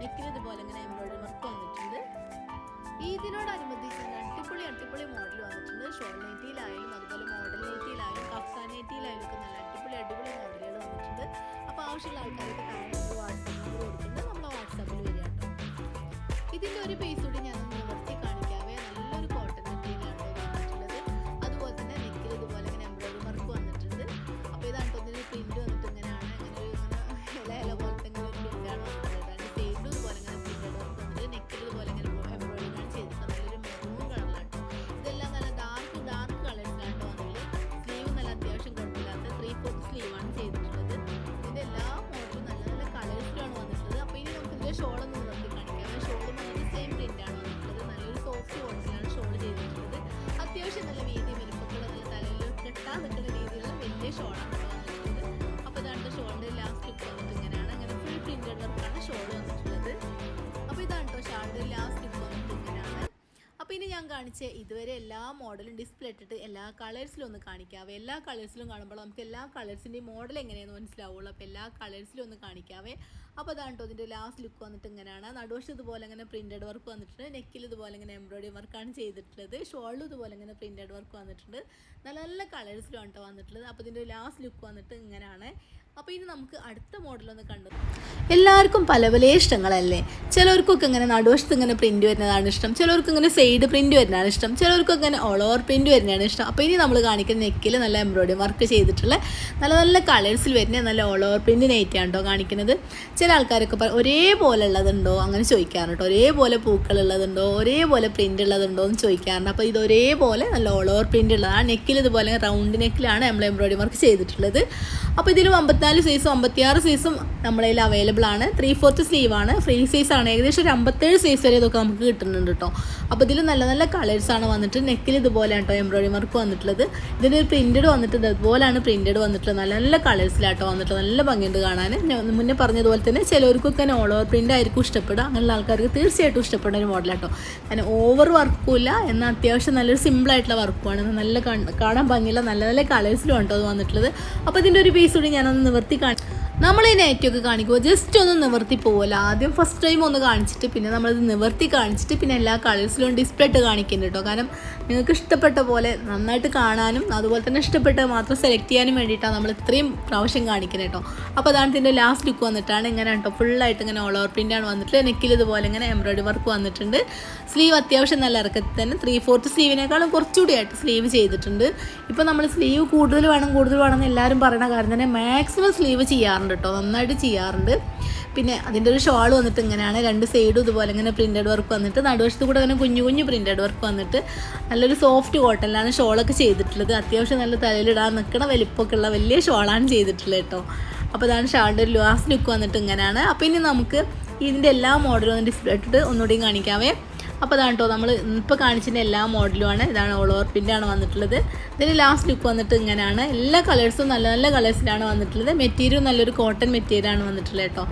നെക്കിൽ ഇതുപോലെ ഇങ്ങനെ എംബ്രോയിഡറി വർക്ക് വന്നിട്ടുണ്ട്. ഇതിനോടനുബന്ധിച്ച് അടിപൊളി അടിപൊളി മോഡൽ വന്നിട്ടുണ്ട്. ഷോൾ നൈറ്റിയിലായാലും അതുപോലെ മോഡൽ നൈറ്റിയിലായാലും കഫ്സാൻ നൈറ്റിയിലായാലും ഒക്കെ നല്ല അടിപൊളി അടിപൊളി മോഡലുകൾ വന്നിട്ടുണ്ട്. അപ്പോൾ ആവശ്യമുള്ള ആൾക്കാരൊക്കെ താഴെ വാട്സാപ്പ് നമ്പർ കൊടുത്തിട്ടുണ്ട്. നമ്മൾ വാട്സാപ്പിൽ വരിക കേട്ടോ. ഇതിന്റെ ഒരു പേസ് കൂടി ഞാൻ ഇനി നമുക്ക് ഇതിന്റെ കാണിച്ച ഇതുവരെ എല്ലാ മോഡലും ഡിസ്പ്ലേ ഇട്ടിട്ട് എല്ലാ കളേഴ്സിലും ഒന്ന് കാണിക്കാവേ എല്ലാ കളേഴ്സിലും കാണുമ്പോൾ നമുക്ക് എല്ലാ കളേഴ്സിന്റെയും മോഡൽ എങ്ങനെയാണെന്ന് മനസ്സിലാവുള്ളൂ. അപ്പോൾ എല്ലാ കളേഴ്സിലും ഒന്ന് കാണിക്കാവേ. അപ്പോൾ അതാണ് കേട്ടോ ഇതിന്റെ ലാസ്റ്റ് ലുക്ക് വന്നിട്ട് ഇങ്ങനെയാണ്. നടുവശം ഇതുപോലെ ഇങ്ങനെ പ്രിന്റഡ് വർക്ക് വന്നിട്ടുണ്ട്. നെക്കിൽ ഇതുപോലെ ഇങ്ങനെ എംബ്രോയിഡറി വർക്കാണ് ചെയ്തിട്ടുള്ളത്. ഷോളിൽ ഇതുപോലെ ഇങ്ങനെ പ്രിന്റഡ് വർക്ക് വന്നിട്ടുണ്ട്. നല്ല നല്ല കളേഴ്സിലും കേട്ടോ വന്നിട്ടുള്ളത്. അപ്പോൾ ഇതിന്റെ ലാസ്റ്റ് ലുക്ക് വന്നിട്ട് ഇങ്ങനെയാണ്. അപ്പോൾ ഇനി നമുക്ക് അടുത്ത മോഡലൊന്ന് കണ്ടു. എല്ലാവർക്കും പല പല ഇഷ്ടങ്ങളല്ലേ? ചിലർക്കൊക്കെ ഇങ്ങനെ നടുവശത്ത് ഇങ്ങനെ പ്രിന്റ് വരുന്നതാണ് ഇഷ്ടം. ചിലർക്ക് ഇങ്ങനെ സൈഡ് പ്രിന്റ് വരുന്നതാണ് ഇഷ്ടം. ചിലർക്കൊക്കെ അങ്ങനെ ഓൾ ഓവർ പ്രിന്റ് വരുന്നതാണ് ഇഷ്ടം. അപ്പോൾ ഇനി നമ്മൾ കാണിക്കുന്ന നെക്കിൽ നല്ല എംബ്രോയ്ഡറി വർക്ക് ചെയ്തിട്ടുള്ള നല്ല നല്ല കളേഴ്സിൽ വരുന്ന നല്ല ഓൾ ഓവർ പ്രിന്റ് നെയ്റ്റാണ് കേട്ടോ കാണിക്കുന്നത്. ചില ആൾക്കാരൊക്കെ പറ ഒരേപോലെ ഉള്ളതുണ്ടോ അങ്ങനെ ചോദിക്കാറുണ്ട് ഒരേപോലെ പൂക്കൾ ഉള്ളതുണ്ടോ ഒരേപോലെ പ്രിന്റ് ഉള്ളതുണ്ടോ? എന്ന് ചോദിക്കാറുണ്ട്. അപ്പോൾ ഇത് ഒരേപോലെ നല്ല ഓൾ ഓവർ പ്രിന്റ് ഉള്ളതാണ് നെക്കിൽ ഇതുപോലെ റൗണ്ട് നെക്കിലാണ് നമ്മൾ എംബ്രോയ്ഡറി വർക്ക് ചെയ്തിട്ടുള്ളത്. അപ്പോൾ ഇതിലും അമ്പത്തിനാല് സൈസും അമ്പത്തിയാറ് സൈസും നമ്മുടെ കയ്യിൽ അവൈലബിൾ ആണ്. ത്രീ ഫോർത്ത് സ്ലീവ് ആണ്. ഫ്രീ സൈസ് ആണ്. ഏകദേശം ഒരു അമ്പത്തേഴ് സൈസ് വരെ ഇതൊക്കെ നമുക്ക് കിട്ടുന്നുണ്ട് കേട്ടോ അപ്പോൾ ഇതിൽ നല്ല നല്ല കളേഴ്സ് ആണ് വന്നിട്ട് നെക്കിൽ ഇതുപോലെ കേട്ടോ എംബ്രോയിഡറി വർക്ക് വന്നിട്ടുള്ളത്. ഇതിന്റെ ഒരു പ്രിന്റഡ് വന്നിട്ട് ഇതുപോലെയാണ് പ്രിന്റഡ് വന്നിട്ടുള്ളത്. നല്ല നല്ല കളേഴ്സിലാട്ടോ വന്നിട്ട് നല്ല ഭംഗിയുണ്ട് കാണാൻ മുന്നേ പറഞ്ഞതുപോലെ തന്നെ ചിലവർക്കൊക്കെ ഓൾ ഓവർ പ്രിന്റ് ആയിരിക്കും ഇഷ്ടപ്പെടുക. അങ്ങനെയുള്ള ആൾക്കാർക്ക് തീർച്ചയായിട്ടും ഇഷ്ടപ്പെടുന്ന ഒരു മോഡലാട്ടോ കാരണം ഓവർ വർക്കും ഇല്ല. എന്നാൽ അത്യാവശ്യം നല്ലൊരു സിമ്പിൾ ആയിട്ടുള്ള വർക്കുമാണ് നല്ല കാണാൻ ഭംഗിയുള്ള നല്ല നല്ല കളേഴ്സിലും കേട്ടോ അത് വന്നിട്ടുള്ളത്. അപ്പോൾ ഇതിന്റെ ഒരു പീസ് കൂടി ഞാനൊന്ന് നിവർത്തി കാണി നമ്മൾ ഈ നെറ്റൊക്കെ കാണിക്കുമ്പോൾ ജസ്റ്റ് ഒന്ന് നിവർത്തി പോകില്ല ആദ്യം ഫസ്റ്റ് ടൈം ഒന്ന് കാണിച്ചിട്ട് പിന്നെ നമ്മളത് നിവർത്തി കാണിച്ചിട്ട് പിന്നെ എല്ലാ കളേഴ്സിലും ഡിസ്പ്ലേ ഇട്ട് കാണിക്കുന്നുണ്ട് കേട്ടോ കാരണം നിങ്ങൾക്ക് ഇഷ്ടപ്പെട്ട പോലെ നന്നായിട്ട് കാണാനും അതുപോലെ തന്നെ ഇഷ്ടപ്പെട്ട മാത്രം സെലക്ട് ചെയ്യാനും വേണ്ടിയിട്ടാണ് നമ്മൾ ഇത്രയും പ്രാവശ്യം കാണിക്കുന്നത് കേട്ടോ അപ്പോൾ അതാണ് ഇതിന്റെ ലാസ്റ്റ് ലുക്ക് വന്നിട്ടാണ് ഇങ്ങനെ കേട്ടോ ഫുള്ളായിട്ട് ഇങ്ങനെ ഓൾ ഓവർ പ്രിന്റാണ് വന്നിട്ട് നെക്കിൽ ഇതുപോലെ ഇങ്ങനെ എംബ്രോയിഡറി വർക്ക് വന്നിട്ടുണ്ട്. സ്ലീവ് അത്യാവശ്യം നല്ല ഇറക്കത്തിൽ തന്നെ ത്രീ ഫോർത്ത് സ്ലീവിനേക്കാളും കുറച്ചുകൂടി ആയിട്ട് സ്ലീവ് ചെയ്തിട്ടുണ്ട്. ഇപ്പോൾ നമ്മൾ സ്ലീവ് കൂടുതൽ വേണം കൂടുതൽ വേണം എന്ന് എല്ലാവരും പറയുന്ന കാര്യം തന്നെ മാക്സിമം സ്ലീവ് ചെയ്യാറുണ്ട്. കേട്ടോ നന്നായിട്ട് ചെയ്യാറുണ്ട്. പിന്നെ അതിന്റെ ഒരു ഷോൾ വന്നിട്ട് ഇങ്ങനെയാണ്. രണ്ട് സൈഡും ഇതുപോലെ ഇങ്ങനെ പ്രിന്റഡ് വർക്ക് വന്നിട്ട് നടുവശത്ത് കൂടെ അങ്ങനെ കുഞ്ഞു കുഞ്ഞു പ്രിന്റഡ് വർക്ക് വന്നിട്ട് നല്ലൊരു സോഫ്റ്റ് കോട്ടനിലാണ് ഷോളൊക്കെ ചെയ്തിട്ടുള്ളത്. അത്യാവശ്യം നല്ല തലയിലിടാൻ നിൽക്കണ വലിപ്പമൊക്കെ ഉള്ള വലിയ ഷോളാണ് ചെയ്തിട്ടുള്ളത് കേട്ടോ അപ്പോൾ അതാണ് ഷാളിന്റെ ഒരു ലാസ്റ്റ് ലുക്ക് വന്നിട്ട് ഇങ്ങനെയാണ്. അപ്പോൾ ഇനി നമുക്ക് ഇതിന്റെ എല്ലാ മോഡലും ഒന്ന് ഡിസ്പ്ലേ ഇട്ടിട്ട് ഒന്നുകൂടി കാണിക്കാവേ. അപ്പോൾ അതാണ് കേട്ടോ നമ്മൾ ഇപ്പോൾ കാണിച്ചതിന്റെ എല്ലാ മോഡലുമാണ്. ഇതാണ് ഓൾ ഓവർ പിന്നാണ് വന്നിട്ടുള്ളത്. ഇതിന് ലാസ്റ്റ് ലുക്ക് വന്നിട്ട് ഇങ്ങനെയാണ്. എല്ലാ കളേഴ്സും നല്ല നല്ല കളേഴ്സിലാണ് വന്നിട്ടുള്ളത്. മെറ്റീരിയൽ നല്ലൊരു കോട്ടൺ മെറ്റീരിയലാണ് വന്നിട്ടുള്ളത് കേട്ടോ.